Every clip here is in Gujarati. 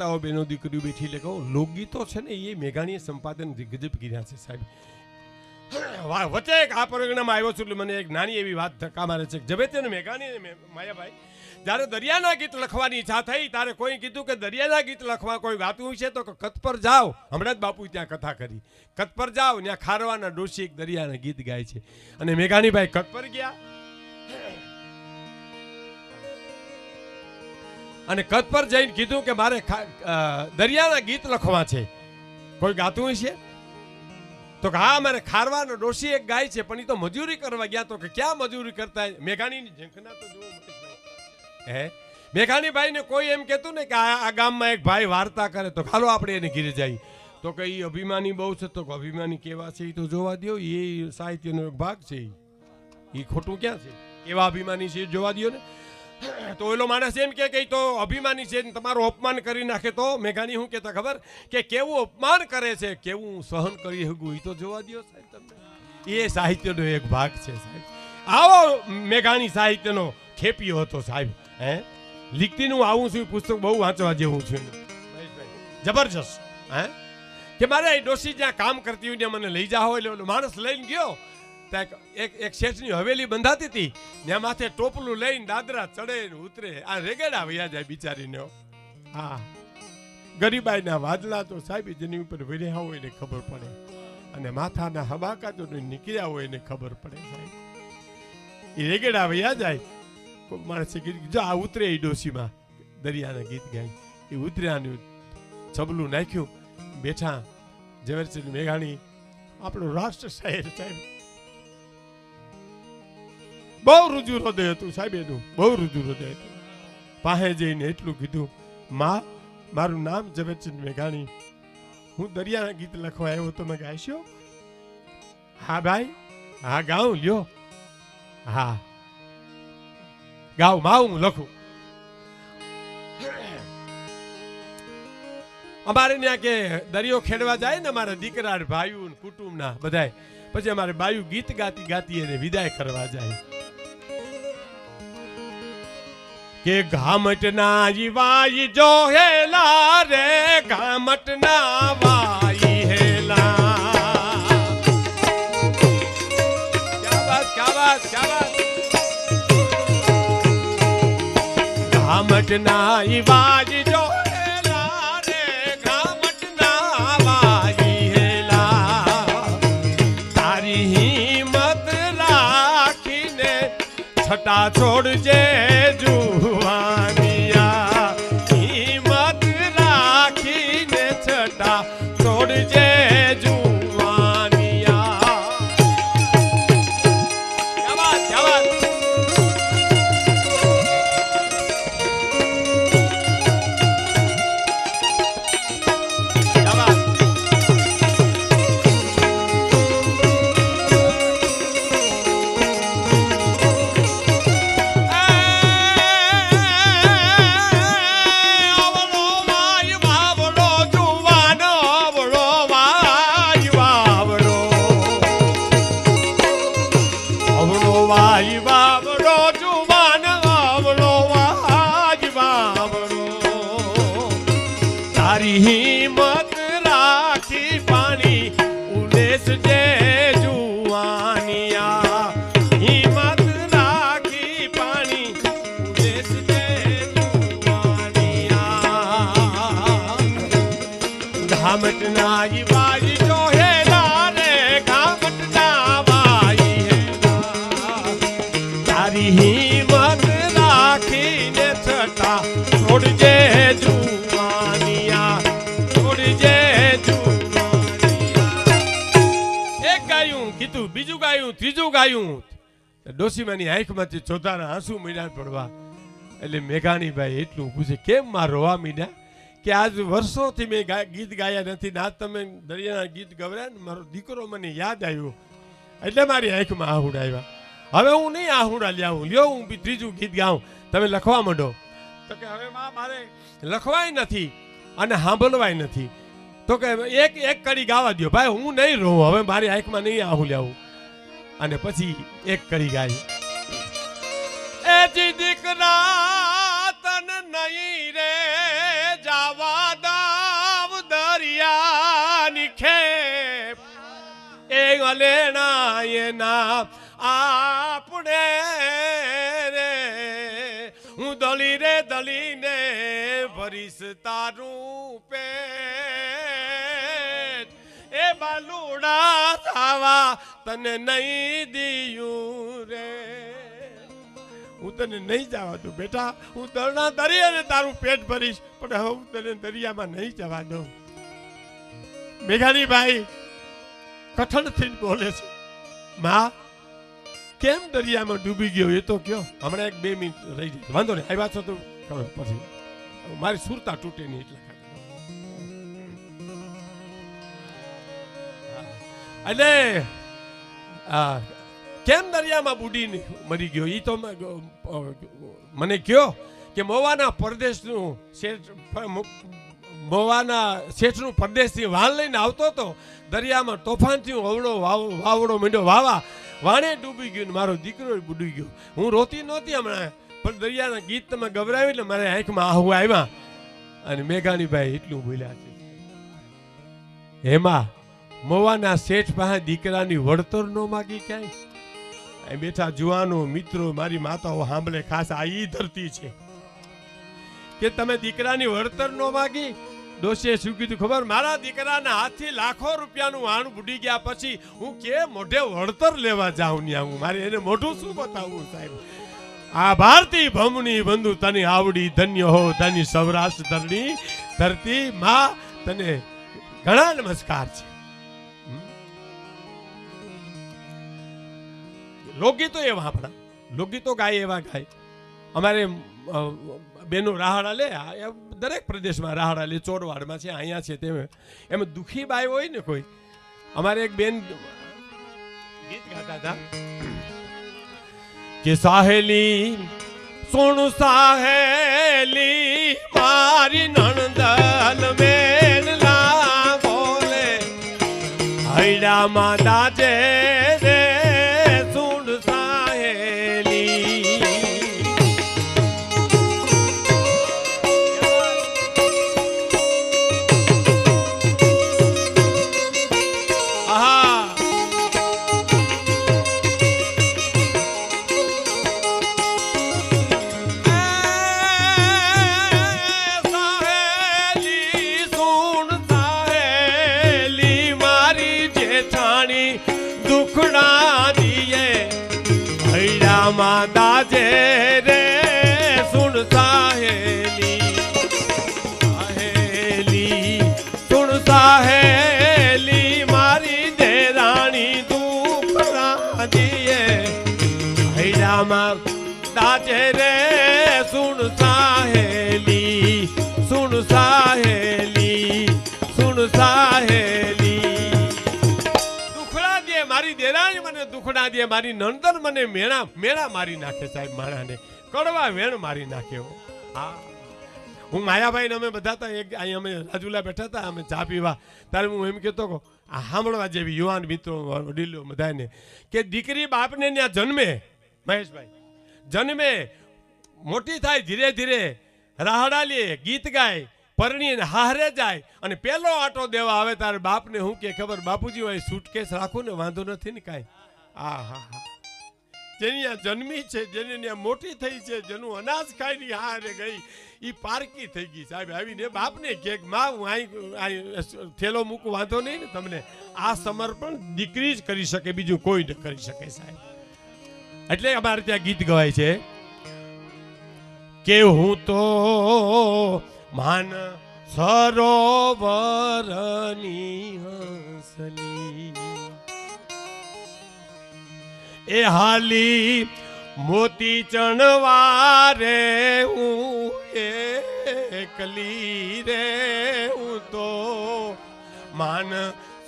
માતાઓ બહેનો દીકરીઓ બેઠી એટલે લોકગીતો છે ને એ મેઘાણીએ સંપાદન ગજબ કર્યા છે સાહેબ. વચ્ચે એક આ પ્રોગ્રામમાં આવ્યો છું એટલે મને એક નાની એવી વાત ધક્કા મારે છે. જબે તેને મેઘાણી માયાભાઈ, જ્યારે દરિયાના ગીત લખવાની ઈચ્છા થઈ, ત્યારે કોઈ કીધું કે દરિયાના ગીત લખવા કોઈ ગાતું છે તો કથ પર જાઓ. હમણાં જ બાપુ ત્યાં કથા કરી. કથ પર જાઓ, ત્યાં ખારવાના ડોશી એક દરિયાના ગીત ગાય છે. અને મેઘાણીભાઈ કથ પર ગયા. અને કદ પર જઈને કીધું કે મારે દરિયાના ગીત લખવા છે. કોઈ ગાતું છે તો કે હા, મારે ખારવાનો ડોશી એક ગાય છે, પણ એ તો મજૂરી કરવા ગયા તો કે ક્યાં મજૂરી કરતા મેઘાણીની ઝંખના તો જોવો હે? મેઘાણી ભાઈને કોઈ એમ કહેતું ને કે આ ગામમાં એક ભાઈ વાર્તા કરે તો ખાલો આપણે એને ઘીરે જઈએ. તો કે એ અભિમાની બહુ છે, તો અભિમાની કેવા છે એ તો જોવા દ્યો. એ સાહિત્યનો એક ભાગ છે એ ખોટું ક્યાં છે? કેવા અભિમાની છે જોવા દો ને? તો એલો માણસ એમ કે કે તો અભિમાની છે તમારું અપમાન કરી નાખે તો મેઘાણી શું કહેતા ખબર? કે કેવું અપમાન કરે છે, કેવું સહન કરી શકું? એ તો જોવા દો સાહેબ તમને. એ સાહિત્યનો એક ભાગ છે સાહેબ. આવો મેઘાણી સાહિત્યનો ખેપિયો હતો સાહેબ, હે? લીકતીનું આવું છું, પુસ્તક બહુ વાંચવા જેવું છે જબરજસ્ત, હે? કે મારે ડોસી જ્યાં કામ કરતી હોય ત્યાં મને લઈ જાઓ એટલે માણસ લઈને ગયો. એક શેઠની હવેલી બંધાતી હતી ત્યાં માથે ટોપલું લઈને દાદરા ચડે ઉતરે. આ રેગેડા વયા જાય બિચારીને. હા. ગરીબાઈના વાદલા તો સાહેબ જેની ઉપર વર્યા હોય એને ખબર પડે. અને માથાના હબાકા તો નીકળ્યા હોય એને ખબર પડે સાહેબ. એ રેગેડા વયા જાય. કોઈ માણસે કીધું જો આ ઉતરે એ ડોશીમાં. દરિયાના ગીત ગાય. એ ઉતર્યાનું છબલું નાખ્યું. બેઠા ઝવેરચંદ મેઘાણી. આપણું રાષ્ટ્ર શહેર સાહેબ. બહુ રુજુ હૃદય હતું સાહેબ એનું. બહુ રુજુ હૃદય હતું. પાસે જઈને એટલું કીધું, માં, મારું નામ ઝવેરચંદ મેઘાણી. હું દરિયાના ગીત લખવા આવ્યો. તમે ગાઈશો હા ભાઈ, હા ગાઉં, લ્યો. હા. ગાઉં માં હું લખું. અમારે ત્યાં કે દરિયો ખેડવા જાય ને અમારા દીકરા ભાઈઓ કુટુંબના બધાય, પછી અમારે બાયુ ગીત ગાતી ગાતી એને વિદાય કરવા જાય. કે ઘામટના વાઈ જો હેલા રે ઘામટના વાઈ હેલા. ક્યા બાત ક્યા બાત ક્યા બાત ઘામટના વાઈ જો રે ઘામટના વાઈ હેલા. તારી હિંમત રાખીને છટા છોડજે જુવાનિયા છટા છોડજે ઘામટના ઈ વાઈ જો હેલા રે ઘામટના વાઈ હેલા તારી હિંમત રાખીને છટા છોડજે જુવાનિયા છોડજે જુવાનિયા એક ગાયું કીધું બીજું ગાયું ત્રીજું ગાયું ડોસીમાની આંખમાંથી ચોથાના આંસુ મીંડા પડવા એટલે મેઘાણીભાઈ એટલું પૂછે કેમ માં રોવા મીંડા કે આજ વર્ષોથી મેં ગીત ગાયા નથી. ના તમે દરિયાના ગીત ગવરાયા ને મારો દીકરો મને યાદ આવ્યો. એટલે મારી આંખમાં આહુડ આવ્યા. હવે હું નહીં આહુડા લ્યાવું લ્યો, હું બી ત્રીજું ગીત ગાઉં. તમે લખવા માંડો. તો કે હવે માં, મારે લખવાય નથી અને સાંભળવાય નથી. તો કે એક એક કડી ગાવા દ્યો. ભાઈ, હું નહીં રહું હવે મારી આંખમાં નહીં આહું લ્યાવું અને પછી એક કડી ગાય એ દીકરા એના આપણે રે. હું દલી રે દળીને ભરીશ તારું પેટ. એ બાલુડા થાવા તને નહીં દિયું રે. હું તને નહીં જવા દઉં બેટા. હું દરણા દરી અને તારું પેટ ભરીશ, પણ હવે હું તને દરિયામાં નહીં જવા દઉં. કઠણથી બોલે છે. માં, કેમ દરિયામાં ડૂબી ગયો? એ તો કયો. હમણાં એક બે મિનિટ રહી જાય વાંધો નહીં આવ્યા છો તો પછી મારી સુરતા તૂટે નહીં એટલે એટલે કેમ દરિયામાં બુડીને મરી ગયો? એ તો મને કયો કે મોવાના પરદેશનું મોવાના શેઠનું પરદેશથી વાન લઈને આવતો હતો. દરિયામાં તોફાનથી અવળો વાવડો મીંડો, વાવા. વાણે ડૂબી ગયું મારો દીકરો ડૂબી ગયો. હું રોતી નહોતી હમણાં, પણ દરિયાના ગીત તમે ગભરાવી એટલે મારે આંખમાં આહુ આવ્યા. અને મેઘાણીભાઈ એટલું બોલ્યા છે. હેમાં, મોવાના શેઠ પાસે દીકરાની વળતર નો માગી ક્યાંય? બેઠા જુવાનો મિત્રો, મારી માતાઓ સાંભળે ખાસ આ ધરતી છે. કે તમે દીકરાની વળતર નો માગી? ડોશીએ શું કીધું ખબર? મારા દીકરાના હાથથી લાખો રૂપિયાનું વાણ બુડી ગયા પછી હું કે મોઢે વળતર લેવા જાઉં ને આવું મારે એને મોઢું શું બતાવવું સાહેબ? આ ભારતી ભમની બંધુ તની આવડી ધન્ય હો તની સૌરાષ્ટ્ર ધરણી ધરતી માં તને ઘણા નમસ્કાર છે. લોકગીતો એવા આપણા લોકગીતો ગાય એવા ગાય. અમારે બેનો રાહડા લે એ દરેક પ્રદેશમાં રાહાડા ચોરવાડમાં છે, અહીંયા છે, તેમ. એમ દુઃખી બાય હોય ને કોઈ, અમારે એક બેન ગીત ગાતા હતા. કે સાહેલી, સુણ સાહેલી, મારી નણંદન મેનલા બોલે હૈડામાં દાજે હૈડામાં દાજે રે સુણ સાહેલી સુણ સાહેલી સુણ સાહેલી. દુખડા દે મારી દેરાણી મને, દુખડા દે મારી નંદન મને મેળા મેળા મારી નાખે સાહેબ માણાને. કડવા વેણ મારી નાખ્યો હા. હું. માયાભાઈને અમે બધા હતા એક અહીં અમે રાજુલા બેઠા હતા અમે ચા પીવા. ત્યારે હું એમ કહેતો કહો, આ સાંભળવા જેવી યુવાન મિત્રો, વડીલો બધાને, કે દીકરી બાપને ત્યાં જન્મે મહેશભાઈ, જન્મે મોટી થાય, ધીરે ધીરે રાહડા લે, ગીત ગાય, પરણીને હારે જાય અને પેલો આટો દેવા આવે તારે બાપને હું કે, ખબર, બાપુજી હોય સુટકેસ રાખું ને વાંધો નથી ને કાંઈ. આ હા હા. જેની આ જન્મી છે, જેની ત્યાં મોટી થઈ છે, જેનું અનાજ ખાઈને હારે ગઈ એ પારકી થઈ ગઈ. સાહેબ, આવીને બાપને કે, માં, હું અહીં થેલો મૂકું, વાંધો નહીં ને તમને. આ સમર્પણ દીકરી જ કરી શકે, બીજું કોઈ ન કરી શકે, સાહેબ. એટલે અમારે ત્યાં ગીત ગવાય છે કે હું તો માન સરોવરની હંસલી. એ હાલી મોતી ચણવારે હું એકલી રે હું તો માન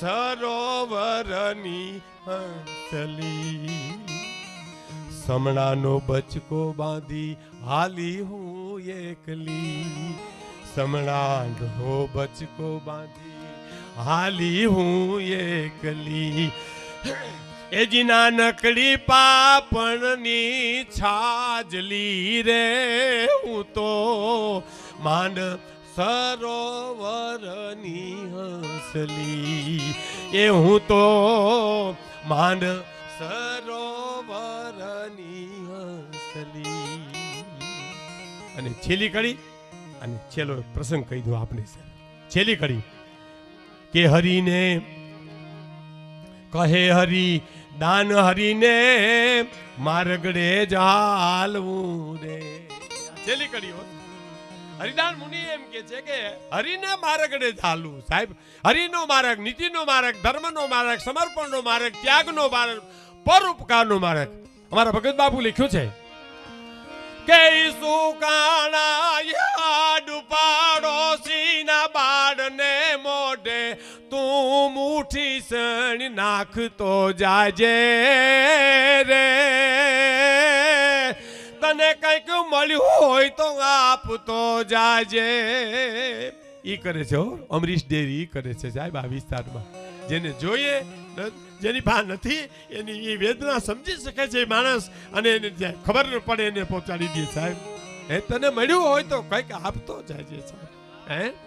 સરોવરની હંસલી. સમણાનો બચકો બાંધી હાલી હું એકલી સમણાનો બચકો બાંધી હાલી હું એકલી એ જીના નકડી પાપણની છાજલી રે હું તો માંડ સરોવરની હંસલી એ હું તો માંડ સરોવરની અને છેલ્લી કડી, અને છેલ્લો પ્રસંગ કહી દઉં આપને સર. છેલ્લી કડી. કે હરીને, કહે હરી, દાન હરીને માર્ગડે જાલવું રે. છેલ્લી કડી હરિદાન મુનિ એમ કે છે કે હરિને માર્ગડે ચાલવું સાહેબ, હરિનો માર્ગ, નીતિનો માર્ગ, ધર્મનો માર્ગ, સમર્પણનો માર્ગ, ત્યાગનો માર્ગ, પરોપકારનો માર્ગ. અમારા ભગત બાપુ લખ્યું છે કે સુકાણા યાડ પાડોશીના બાળને મોઢે તું મુઠી સણ નાખતો જાજે રે. તને કંઈક મળ્યું હોય તો આપતો જાજે. ઈ કરે છે હો, અમરીશ ડેરી ઈ કરે છે સાહેબ આ વિસ્તારમાં. જેને જોઈએ જેની ભા નથી, એની એ વેદના સમજી શકે છે માણસ અને એને ખબર ન પડે એને પહોંચાડી દે સાહેબ. એ તને મળ્યું હોય તો કંઈક આપતો જાય છે સાહેબ. હે?